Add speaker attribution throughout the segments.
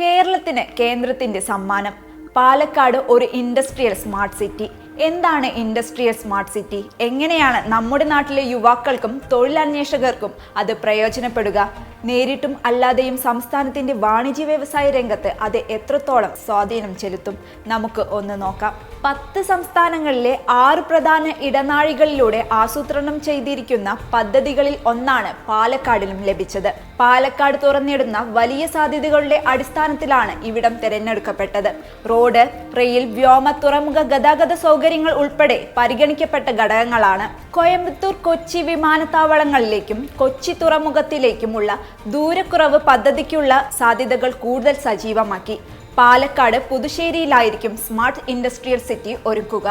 Speaker 1: കേരളത്തിന് കേന്ദ്രത്തിന്റെ സമ്മാനം. പാലക്കാട് ഒരു ഇൻഡസ്ട്രിയൽ സ്മാർട്ട് സിറ്റി. എന്താണ് ഇൻഡസ്ട്രിയൽ സ്മാർട്ട് സിറ്റി? എങ്ങനെയാണ് നമ്മുടെ നാട്ടിലെ യുവാക്കൾക്കും തൊഴിലന്വേഷകർക്കും അത് പ്രയോജനപ്പെടുക? നേരിട്ടും അല്ലാതെയും സംസ്ഥാനത്തിന്റെ വാണിജ്യ വ്യവസായ രംഗത്ത് അത് എത്രത്തോളം സ്വാധീനം ചെലുത്തും? നമുക്ക് ഒന്ന് നോക്കാം. പത്ത് സംസ്ഥാനങ്ങളിലെ ആറ് പ്രധാന ഇടനാഴികളിലൂടെ ആസൂത്രണം ചെയ്തിരിക്കുന്ന പദ്ധതികളിൽ ഒന്നാണ് പാലക്കാടിലും ലഭിച്ചത്. പാലക്കാട് തുറന്നിടുന്ന വലിയ സാധ്യതകളുടെ അടിസ്ഥാനത്തിലാണ് ഇവിടം തിരഞ്ഞെടുക്കപ്പെട്ടത്. റോഡ് റെയിൽ വ്യോമ തുറമുഖ ഗതാഗത സൗകര്യങ്ങൾ ഉൾപ്പെടെ പരിഗണിക്കപ്പെട്ട ഘടകങ്ങളാണ്. കോയമ്പത്തൂർ കൊച്ചി വിമാനത്താവളങ്ങളിലേക്കും കൊച്ചി തുറമുഖത്തിലേക്കുമുള്ള ദൂരക്കുറവ് പദ്ധതിക്കുള്ള സാധ്യതകൾ കൂടുതൽ സജീവമാക്കി. പാലക്കാട് പുതുശ്ശേരിയിലായിരിക്കും സ്മാർട്ട് ഇൻഡസ്ട്രിയൽ സിറ്റി ഒരുക്കുക.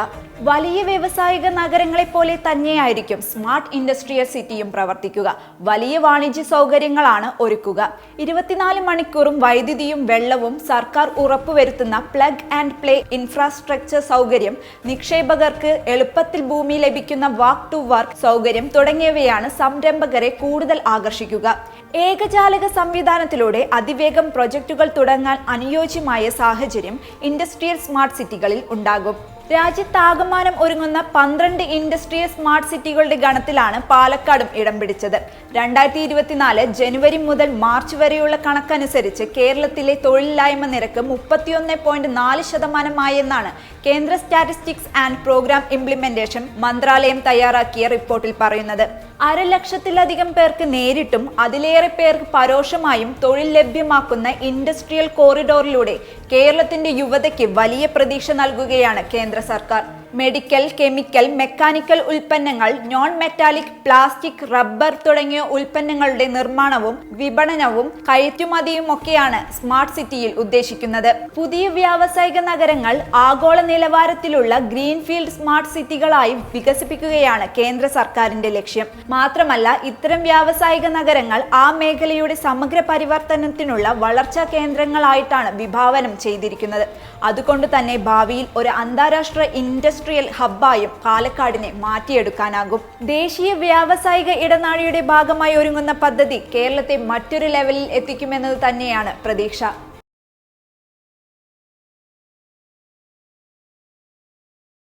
Speaker 1: വലിയ വ്യവസായിക നഗരങ്ങളെ പോലെ തന്നെയായിരിക്കും സ്മാർട്ട് ഇൻഡസ്ട്രിയൽ സിറ്റിയും പ്രവർത്തിക്കുക. വലിയ വാണിജ്യ സൗകര്യങ്ങളാണ് ഒരുക്കുക. ഇരുപത്തിനാല് മണിക്കൂറും വൈദ്യുതിയും വെള്ളവും സർക്കാർ ഉറപ്പുവരുത്തുന്ന പ്ലഗ് ആൻഡ് പ്ലേ ഇൻഫ്രാസ്ട്രക്ചർ സൗകര്യം നിക്ഷേപകർക്ക് എളുപ്പത്തിൽ ഭൂമി ലഭിക്കുന്ന വാക്ക് ടു വർക്ക് സൗകര്യം തുടങ്ങിയവയാണ് സംരംഭകരെ കൂടുതൽ ആകർഷിക്കുക. ഏകജാലക സംവിധാനത്തിലൂടെ അതിവേഗം പ്രൊജക്ടുകൾ തുടങ്ങാൻ അനുയോജ്യമായ സാഹചര്യം ഇൻഡസ്ട്രിയൽ സ്മാർട്ട് സിറ്റികളിൽ ഉണ്ടാകും. രാജ്യത്താകമാനം ഒരുങ്ങുന്ന പന്ത്രണ്ട് ഇൻഡസ്ട്രിയൽ സ്മാർട്ട് സിറ്റികളുടെ ഗണത്തിലാണ് പാലക്കാടും ഇടം പിടിച്ചത്. രണ്ടായിരത്തി ഇരുപത്തിനാല് ജനുവരി മുതൽ മാർച്ച് വരെയുള്ള കണക്കനുസരിച്ച് കേരളത്തിലെ തൊഴിലില്ലായ്മ നിരക്ക് മുപ്പത്തിയൊന്ന് പോയിന്റ് നാല് ശതമാനമായെന്നാണ് കേന്ദ്ര സ്റ്റാറ്റിസ്റ്റിക്സ് ആൻഡ് പ്രോഗ്രാം ഇംപ്ലിമെന്റേഷൻ മന്ത്രാലയം തയ്യാറാക്കിയ റിപ്പോർട്ടിൽ പറയുന്നത്. അരലക്ഷത്തിലധികം പേർക്ക് നേരിട്ടും അതിലേറെ പേർക്ക് പരോക്ഷമായും തൊഴിൽ ലഭ്യമാക്കുന്ന ഇൻഡസ്ട്രിയൽ കോറിഡോറിലൂടെ കേരളത്തിന്റെ യുവതയ്ക്ക് വലിയ പ്രതീക്ഷ നൽകുകയാണ് കേന്ദ്ര സർക്കാർ. മെഡിക്കൽ കെമിക്കൽ മെക്കാനിക്കൽ ഉൽപ്പന്നങ്ങൾ നോൺ മെറ്റാലിക് പ്ലാസ്റ്റിക് റബ്ബർ തുടങ്ങിയ ഉൽപ്പന്നങ്ങളുടെ നിർമ്മാണവും വിപണനവും കയറ്റുമതിയും ഒക്കെയാണ് സ്മാർട്ട് സിറ്റിയിൽ ഉദ്ദേശിക്കുന്നത്. പുതിയ വ്യാവസായിക നഗരങ്ങൾ ആഗോള നിലവാരത്തിലുള്ള ഗ്രീൻഫീൽഡ് സ്മാർട്ട് സിറ്റികളായി വികസിപ്പിക്കുകയാണ് കേന്ദ്ര സർക്കാരിന്റെ ലക്ഷ്യം. മാത്രമല്ല ഇത്തരം വ്യാവസായിക നഗരങ്ങൾ ആ മേഖലയുടെ സമഗ്ര പരിവർത്തനത്തിനുള്ള വളർച്ചാ കേന്ദ്രങ്ങളായിട്ടാണ് വിഭാവനം ചെയ്തിരിക്കുന്നത്. അതുകൊണ്ട് തന്നെ ഭാവിയിൽ ഒരു അന്താരാഷ്ട്ര ഇൻഡസ്ട്രിയൽ ഹബ്ബായും പാലക്കാടിനെ മാറ്റിയെടുക്കാനാകും. ദേശീയ വ്യാവസായിക ഇടനാഴിയുടെ ഭാഗമായി ഒരുങ്ങുന്ന പദ്ധതി കേരളത്തെ മറ്റൊരു ലെവലിൽ എത്തിക്കുമെന്നത് തന്നെയാണ് പ്രതീക്ഷ.